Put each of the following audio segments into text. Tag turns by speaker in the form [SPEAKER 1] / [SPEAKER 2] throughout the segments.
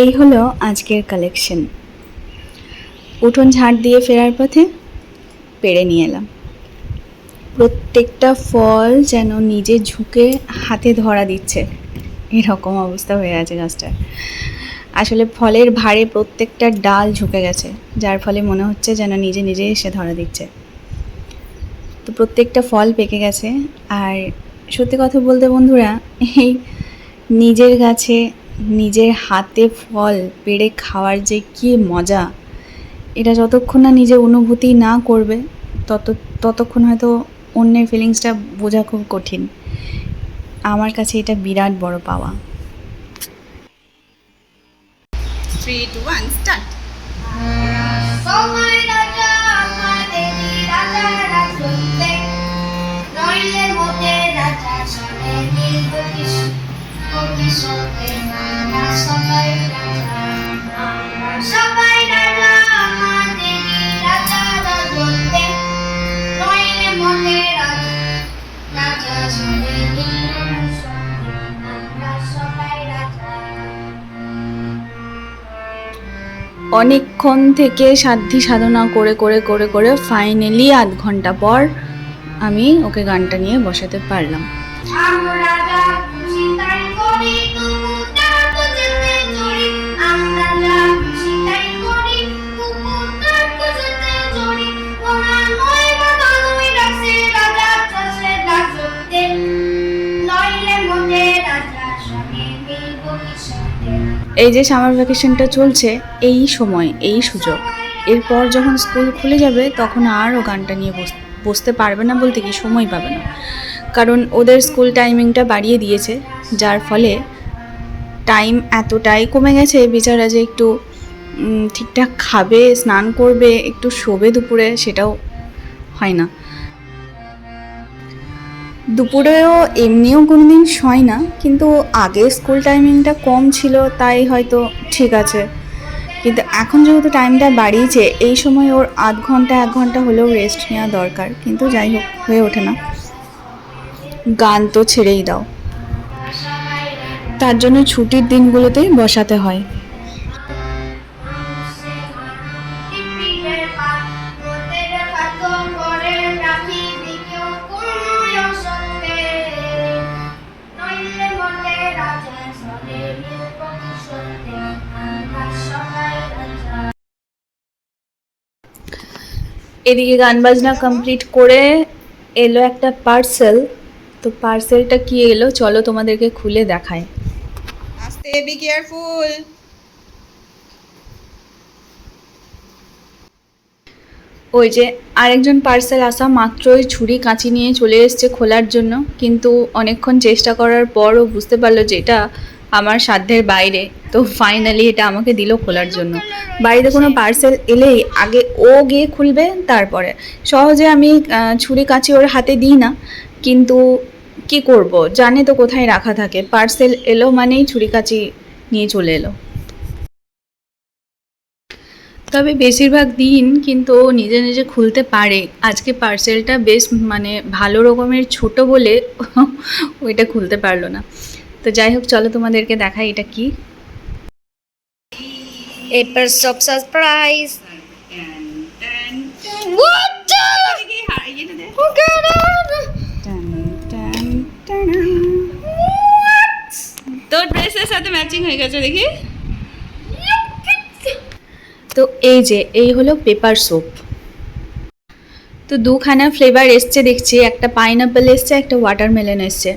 [SPEAKER 1] এই হলো আজকের কালেকশন উঠোন ঝাড় দিয়ে ফেরার পথে পেড়ে নিয়ে এলাম। প্রত্যেকটা ফল যেন নিজে ঝুঁকে হাতে ধরা দিচ্ছে। এরকম অবস্থা হয়ে আছে গাছটার আসলে ফলের ভারে প্রত্যেকটা ডাল ঝুঁকে গেছে, যার ফলে মনে হচ্ছে যেন নিজে নিজে এসে ধরা দিচ্ছে। তো প্রত্যেকটা ফল পেকে গেছে, আর সত্যি কথা বলতে বন্ধুরা, এই নিজের গাছে নিজের হাতে ফল পেড়ে খাওয়ার যে কি মজা এটা যতক্ষণ না নিজে অনুভূতি না করবে তত ততক্ষণ হয়তো অন্যের ফিলিংসটা বোঝা খুব কঠিন। আমার কাছে এটা বিরাট বড় পাওয়া। থ্রি টু ওয়ান স্টার্ট
[SPEAKER 2] সময় রাজা আমাদের রাজা রাজত্বে। নইলে মোটে রাজা সবে নীল
[SPEAKER 1] অনেকক্ষণ থেকে সাধ্যি সাধনা করে করে করে করে ফাইনালি আধ ঘণ্টা পর আমি ওকে গানটা নিয়ে বসাতে পারলাম। এই যে সামার ভ্যাকেশনটা চলছে, এই সময়, এই সুযোগ। এরপর যখন স্কুল খুলে যাবে, তখন আর ও গানটা নিয়ে বস- বসতে পারবে না বলতে কি সময় পাবে না। কারণ ওদের স্কুল টাইমিংটা বাড়িয়ে দিয়েছে, যার ফলে টাইম এতটাই কমে গেছে, বেচারা যে একটু ঠিকঠাক খাবে, স্নান করবে, একটু শোবে দুপুরে, সেটাও হয় না। দুপুরেও এমনিও কোনো দিন শয় না, কিন্তু আগে স্কুল টাইমিংটা কম ছিল, তাই হয়তো ঠিক আছে। কিন্তু এখন যেহেতু টাইমটা বাড়িয়েছে, এই সময় ওর আধ ঘণ্টা, এক ঘণ্টা হলেও রেস্ট নেওয়া দরকার, কিন্তু যাই হোক, হয়ে ওঠে না। গান তো ছেড়েই দাও। তার জন্য ছুটির দিনগুলোতেই বসাতে হয়। এদিকে গান বাজনা কমপ্লিট করে এলো একটা পার্সেল তো পার্সেলটা কি এলো? চলো তোমাদেরকে খুলে দেখায় আস্তে বি কেয়ারফুল ওই যে আরেকজন পার্সেল আসা মাত্রই ছুরি কাঁচি নিয়ে চলে এসেছে খোলার জন্য। কিন্তু অনেকক্ষণ চেষ্টা করার পরও বুঝতে পারল যে এটা আমার সাধ্যের বাইরে। তো ফাইনালি এটা আমাকে দিল খোলার জন্য। বাড়িতে কোনো পার্সেল এলেই আগে ও গিয়ে খুলবে তারপরে। সহজে আমি ছুরি কাঁচি ওর হাতে দিই না কিন্তু কি করব? জানে তো কোথায় রাখা থাকে। পার্সেল এলো মানেই ছুরি কাঁচি নিয়ে চলে এলো। তবে বেশিরভাগ দিন কিন্তু ও নিজে নিজে খুলতে পারে। আজকে পার্সেলটা বেশ মানে ভালো রকমের ছোট বলে ওইটা খুলতে পারল না। তো যাই হোক চলো তোমাদেরকে দেখাই এটা কি।
[SPEAKER 2] এবার সব সারপ্রাইজ
[SPEAKER 1] তো ড্রেসের সাথে ম্যাচিং হয়ে গেছে দেখি। তো এই যে এই হলো পেপার সোপ তো দুখানা ফ্লেভার এসছে দেখছি। একটা পাইনাপেল এসছে একটা ওয়াটারমেলন এসছে।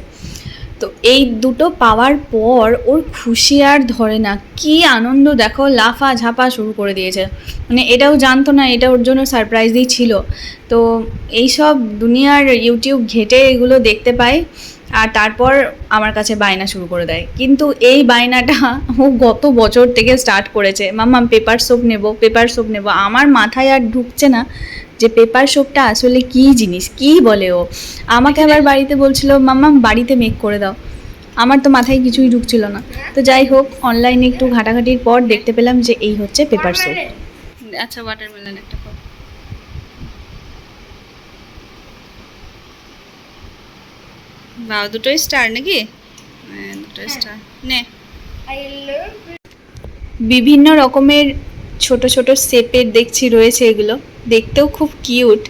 [SPEAKER 1] তো এই দুটো পাওয়ার পর ওর খুশি আর ধরে না। কি আনন্দ দেখো, লাফা ঝাপা শুরু করে দিয়েছে। মানে এটাও জানতো না, এটা ওর জন্য সারপ্রাইজই ছিল। তো এইসব দুনিয়ার ইউটিউব ঘেটে এগুলো দেখতে পাই আর তারপর আমার কাছে বায়না শুরু করে দেয়। কিন্তু এই বায়নাটা ও গত বছর থেকে স্টার্ট করেছে। মাম্মা পেপার সোপ নেব পেপার সোপ নেব। আমার মাথায় আর ঢুকছে না যে পেপার সোপটা আসলে কি জিনিস, কি বলে ও? আমাকে আবার বাড়িতে বলছিল মাম্মা বাড়িতে মেক করে দাও। আমার তো মাথায় কিছুই ঢুকছিল না। তো যাই হোক অনলাইনে একটু ঘাটাঘাটির পর দেখতে পেলাম যে এই হচ্ছে পেপার সোপ আচ্ছা ওয়াটারমেলন একটা বাহ দুটোই স্টার নাকি? হ্যাঁ দুটো স্টার নে। বিভিন্ন রকমের ছোট ছোট শেপের দেখছি রয়েছে এগুলো। দেখতেও খুব কিউট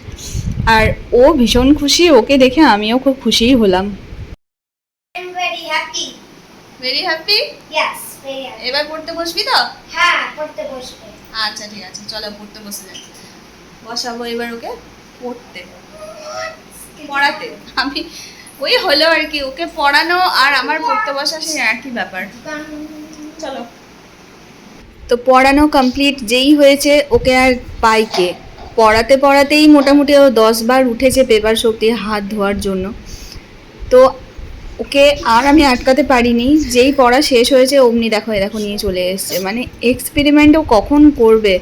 [SPEAKER 1] আর ও ভীষণ খুশি ওকে দেখে আমিও খুব খুশিই হলাম। ভেরি হ্যাপি এবার পড়তে বসবি তো?
[SPEAKER 2] হ্যাঁ পড়তে বসবে।
[SPEAKER 1] আচ্ছা ঠিক আছে চলো পড়তে বসে যাই। বসাবো এবার ওকে? পড়তে। পড়াতে। আমি ওই হলো আর কি, ওকে পড়ানো আর আমার পড়তে বসা সেই একই ব্যাপার। চলো। তো পড়ানো কমপ্লিট যেই হয়েছে, ওকে আর পাই কে? পড়াতে পড়াতেই মোটামুটি ও দশ বার উঠেছে পেপার শক্তি হাত ধোয়ার জন্য। তো ওকে আর আমি আটকাতে পারিনি, যেই পড়া শেষ হয়েছে, অমনি দেখো এ দেখো নিয়ে চলে এসছে। মানে এক্সপেরিমেন্টও কখন করবে?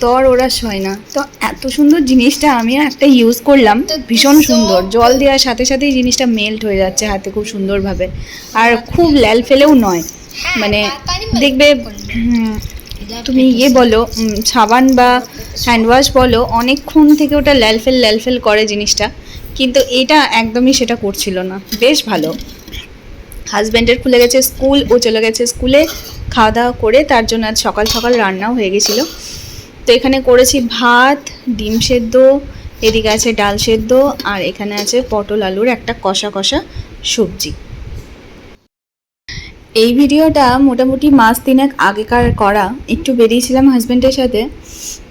[SPEAKER 1] তর ওরা হয় না। তো এত সুন্দর জিনিসটা আমি একটা ইউজ করলাম। ভীষণ সুন্দর। জল দেওয়ার সাথে সাথেই জিনিসটা মেল্ট হয়ে যাচ্ছে হাতে খুব সুন্দরভাবে। আর খুব ল্যাল ফেলেও নয়। মানে দেখবে তুমি ইয়ে বলো সাবান বা হ্যান্ড ওয়াশ বলো অনেকক্ষণ থেকে ওটা ল্যালফেল ল্যালফেল করে জিনিসটা। কিন্তু এটা একদমই সেটা করছিল না। বেশ ভালো। হাজব্যান্ডের খুলে গেছে স্কুল ও চলে গেছে স্কুলে খাওয়া দাওয়া করে তার জন্য আজ সকাল সকাল রান্নাও হয়ে গেছিল। তো এখানে করেছি ভাত, ডিম সেদ্ধ, এদিকে আছে ডাল সেদ্ধ, আর এখানে আছে পটল আলুর একটা কষা কষা সবজি। এই ভিডিওটা মোটামুটি মাস তিনেক আগেকার করা, একটু বেরিয়েছিলাম হাজব্যান্ডের সাথে।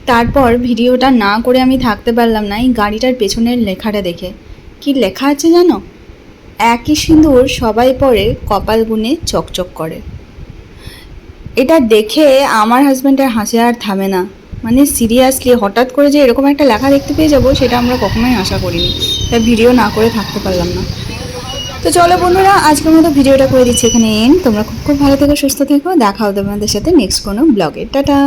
[SPEAKER 1] তারপর ভিডিওটা না করে আমি থাকতে পারলাম না, এই গাড়িটার পেছনের লেখাটা দেখে। কি লেখা আছে জানো? একই সিঁদুর সবাই পরে কপাল গুনে চকচক করে। এটা দেখে আমার হাজব্যান্ডের হাসি আর থামে না। মানে সিরিয়াসলি হঠাৎ করে যে এরকম একটা লেখা দেখতে পেয়ে যাব, সেটা আমরা কখনোই আশা করিনি। তাই ভিডিও না করে থাকতে পারলাম না। তো চলো বন্ধুরা, আজকের মতো ভিডিওটা করে দিচ্ছি এখানে এন তোমরা খুব খুব ভালো থেকো, সুস্থ থেকো। দেখা হবে তোমাদের সাথে নেক্সট কোনো ব্লগে টাটা!